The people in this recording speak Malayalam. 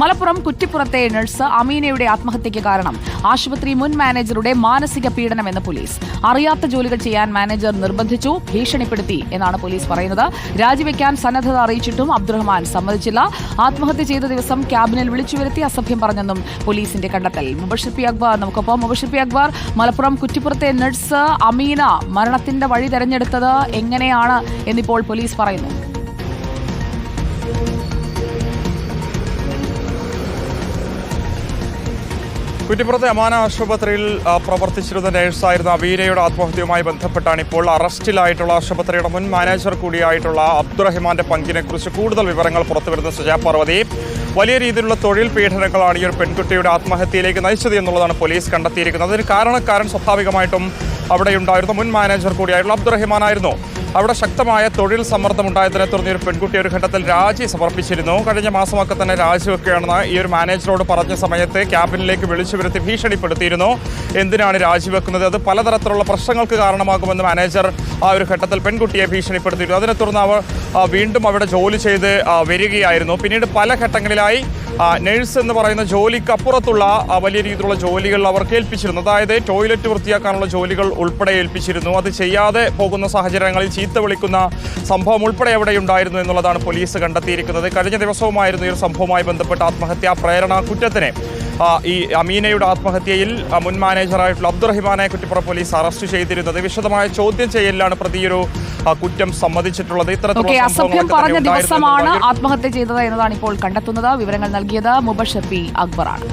മലപ്പുറം കുറ്റിപ്പുറത്തെ നഴ്സ് അമീനയുടെ ആത്മഹത്യയ്ക്ക് കാരണം. ആശുപത്രി മുൻ മാനേജറുടെ മാനസിക പീഡനമെന്ന് പോലീസ്. അറിയാത്ത ജോലികൾ ചെയ്യാൻ മാനേജർ നിർബന്ധിച്ചു ഭീഷണിപ്പെടുത്തി എന്നാണ് പോലീസ് പറയുന്നത്. രാജിവെക്കാൻ സന്നദ്ധത അറിയിച്ചിട്ടും അബ്ദുറഹ്മാൻ സമ്മതിച്ചില്ല. ആത്മഹത്യ ചെയ്ത ദിവസം ക്യാബിനിൽ വിളിച്ചു വരുത്തി അസഭ്യം പറഞ്ഞെന്നും പോലീസിന്റെ കണ്ടെത്തൽ. മുബഷിർ പി അക്ബർ നമുക്കൊപ്പം മുബഷിർ പി അക്ബർ. മലപ്പുറം കുറ്റിപ്പുറത്തെ നഴ്സ് അമീന മരണത്തിന്റെ വഴി തെരഞ്ഞെടുത്തത് എങ്ങനെയാണ് എന്നിപ്പോൾ പോലീസ് പറയുന്നു. കുറ്റിപ്പുറത്തെ അമാന ആശുപത്രിയിൽ പ്രവർത്തിച്ചിരുന്ന നഴ്സായിരുന്ന അവീരയുടെ ആത്മഹത്യയുമായി ബന്ധപ്പെട്ടാണ് ഇപ്പോൾ അറസ്റ്റിലായിട്ടുള്ള ആശുപത്രിയുടെ മുൻ മാനേജർ കൂടിയായിട്ടുള്ള അബ്ദുറഹിമാന്റെ പങ്കിനെക്കുറിച്ച് കൂടുതൽ വിവരങ്ങൾ പുറത്തുവരുന്ന സുജാ പാർവതി. വലിയ രീതിയിലുള്ള തൊഴിൽ പീഡനങ്ങളാണ് ഈ ഒരു പെൺകുട്ടിയുടെ ആത്മഹത്യയിലേക്ക് നയിച്ചത് എന്നുള്ളതാണ് പോലീസ് കണ്ടെത്തിയിരിക്കുന്നത്. അതിന് കാരണക്കാരൻ സ്വാഭാവികമായിട്ടും അവിടെ ഉണ്ടായിരുന്ന മുൻ മാനേജർ കൂടിയായിട്ടുള്ള അബ്ദുറഹിമാനായിരുന്നു. അവിടെ ശക്തമായ തൊഴിൽ സമ്മർദ്ദം ഉണ്ടായതിനെ തുടർന്ന് ഒരു പെൺകുട്ടി ഒരു ഘട്ടത്തിൽ രാജി സമർപ്പിച്ചിരുന്നു. കഴിഞ്ഞ മാസമൊക്കെ തന്നെ രാജിവെക്കുകയാണെന്ന് ഈ ഒരു മാനേജറോട് പറഞ്ഞ സമയത്ത് ക്യാബിനിലേക്ക് വിളിച്ചു വരുത്തി ഭീഷണിപ്പെടുത്തിയിരുന്നു. എന്തിനാണ് രാജിവെക്കുന്നത്? അത് പലതരത്തിലുള്ള പ്രശ്നങ്ങൾക്ക് കാരണമാകുമെന്ന് മാനേജർ ആ ഒരു ഘട്ടത്തിൽ പെൺകുട്ടിയെ ഭീഷണിപ്പെടുത്തിയിരുന്നു. അതിനെ തുടർന്ന് അവർ വീണ്ടും അവിടെ ജോലി ചെയ്ത് വരികയായിരുന്നു. പിന്നീട് പല ഘട്ടങ്ങളിലായി നഴ്സ് എന്ന് പറയുന്ന ജോലിക്കപ്പുറത്തുള്ള വലിയ രീതിയിലുള്ള ജോലികൾ അവർക്ക് ഏൽപ്പിച്ചിരുന്നു അതായത് ടോയ്ലറ്റ് വൃത്തിയാക്കാനുള്ള ജോലികൾ ഉൾപ്പെടെ ഏൽപ്പിച്ചിരുന്നു. അത് ചെയ്യാതെ പോകുന്ന സാഹചര്യങ്ങളിൽ ചീത്ത വിളിക്കുന്ന സംഭവം ഉൾപ്പെടെ അവിടെ ഉണ്ടായിരുന്നു എന്നുള്ളതാണ് പോലീസ് കണ്ടെത്തിയിരിക്കുന്നത്. കഴിഞ്ഞ ദിവസവുമായിരുന്നു ഈ ഒരു സംഭവവുമായി ബന്ധപ്പെട്ട ആത്മഹത്യാ പ്രേരണ കുറ്റത്തിന്. ഈ അമീനയുടെ ആത്മഹത്യയിൽ മുൻ മാനേജറായിട്ടുള്ള അബ്ദുറഹിമാനെ കുറ്റിപ്പുറം പോലീസ് അറസ്റ്റ് ചെയ്തിരുന്നത്. വിശദമായ ചോദ്യം ചെയ്യലിലാണ് പ്രതിയൊരു കുറ്റം സമ്മതിച്ചിട്ടുള്ളത്. ഇത്തരത്തിലുള്ള അസഭ്യം പറഞ്ഞ ദിവസമാണ് ആത്മഹത്യ ചെയ്തത് എന്നതാണ് ഇപ്പോൾ കണ്ടെത്തുന്നത്. വിവരങ്ങൾ നൽകിയത് മുബഷർ പി അക്ബറാണ്.